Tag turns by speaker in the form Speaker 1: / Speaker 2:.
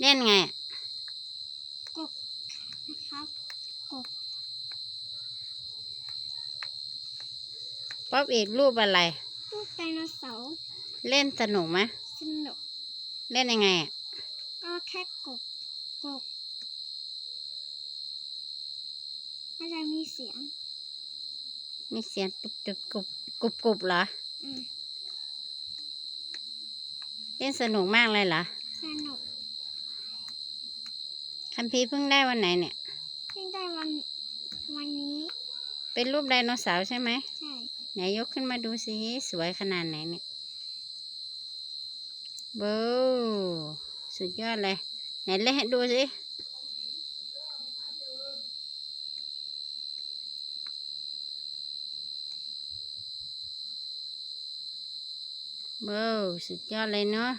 Speaker 1: เล่นไงอะ
Speaker 2: กบนะครับกบ
Speaker 1: ป๊อบอีกรูปอะไร
Speaker 2: ลูกไดโนเสาร์
Speaker 1: เล่นสนุกไหม
Speaker 2: สนุก
Speaker 1: เล่นยังไงอะ
Speaker 2: ก็แค่กบกบมันจะมีเสียง
Speaker 1: มีเสียงตุบตุบกรุบกรุบกรุบเหรอ
Speaker 2: อืม
Speaker 1: เล่นสนุกมากเลยเหรอ
Speaker 2: สนุก
Speaker 1: คัมพีร์เพิ่งได้วันไหนเนี่ย
Speaker 2: เพิ่งได้วันวันนี้
Speaker 1: เป็นรูปไดโนเสาร์ใช่ไหม
Speaker 2: ใช่
Speaker 1: ไหนยกขึ้นมาดูสิสวยขนาดไหนเนี่ยโว้วสุดยอดเลย ไหนเล่นให้ดูสิโว้วสุดยอดเลยเนาะ